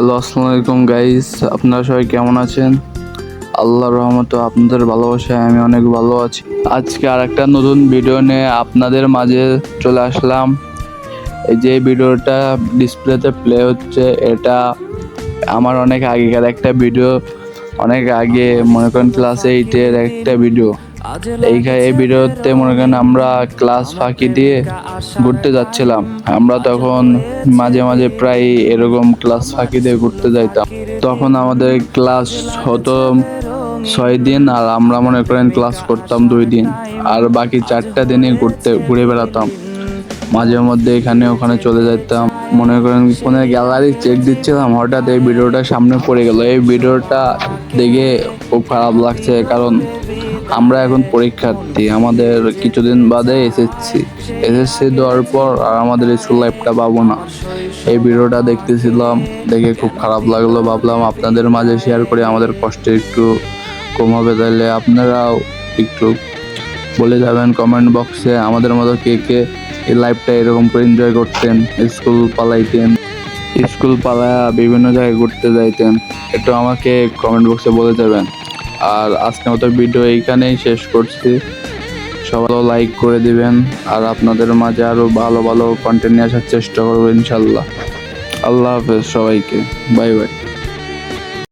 Hello আসসালামু আলাইকুম guys আপনারা সবাই কেমন আছেন? আল্লাহর রহমত আপনাদের ভালোবাসায় আমি অনেক ভালো আছি। আজকে আর একটা নতুন ভিডিও নিয়ে আপনাদের মাঝে চলে আসলাম। এই যে ভিডিওটা ডিসপ্লেতে প্লে হচ্ছে, এটা আমার অনেক আগেকার একটা ভিডিও অনেক আগে, মনে করেন ক্লাস এইটের একটা ভিডিও এইখানে এই ভিডিওতে মনে করেন আমরা ক্লাস ফাঁকি দিয়ে ঘুরতে যাচ্ছিলাম। আমরা তখন মাঝে মাঝে প্রায় এরকম ক্লাস ফাঁকি দিয়ে ঘুরতে যাইতাম। তখন আমাদের ক্লাস হতো ছয় দিন আর আমরা মনে করেন ক্লাস করতাম দুই দিন। আর বাকি চারটা দিনই ঘুরতে ঘুরে বেড়াতাম। মাঝে মধ্যে এখানে ওখানে চলে যেতাম মনে করেন ফোনের গ্যালারি চেক দিচ্ছিলাম, হঠাৎ এই ভিডিওটা সামনে পড়ে গেল। এই ভিডিওটা দেখে খুব খারাপ লাগছে কারণ আমরা এখন পরীক্ষার্থী। আমাদের কিছুদিন বাদে এসএসসি। এসএসসি দেওয়ার পর আর আমাদের স্কুল লাইফটা পাবো না। এই ভিডিওটা দেখতেছিলাম, দেখে খুব খারাপ লাগল। ভাবলাম আপনাদের মাঝে শেয়ার করে, আমাদের কষ্ট একটু কম হবে। তাহলে আপনারাও একটু বলে যাবেন কমেন্ট বক্সে আমাদের মতো কে কে এই লাইফটা এরকম করে এনজয় করতেন স্কুল পালাইতেন স্কুল পালায়া বিভিন্ন জায়গায় ঘুরতে যাইতেন। একটু আমাকে কমেন্ট বক্সে বলে যাবেন আর আজকে মতো ভিডিও এইখানেই শেষ করছি। সবাই লাইক করে দিবেন আর আপনাদের মাঝে আরও ভালো ভালো কন্টেন্ট নিয়ে আসার চেষ্টা করব ইনশাল্লাহ। আল্লাহ হাফেজ সবাইকে। Bye bye.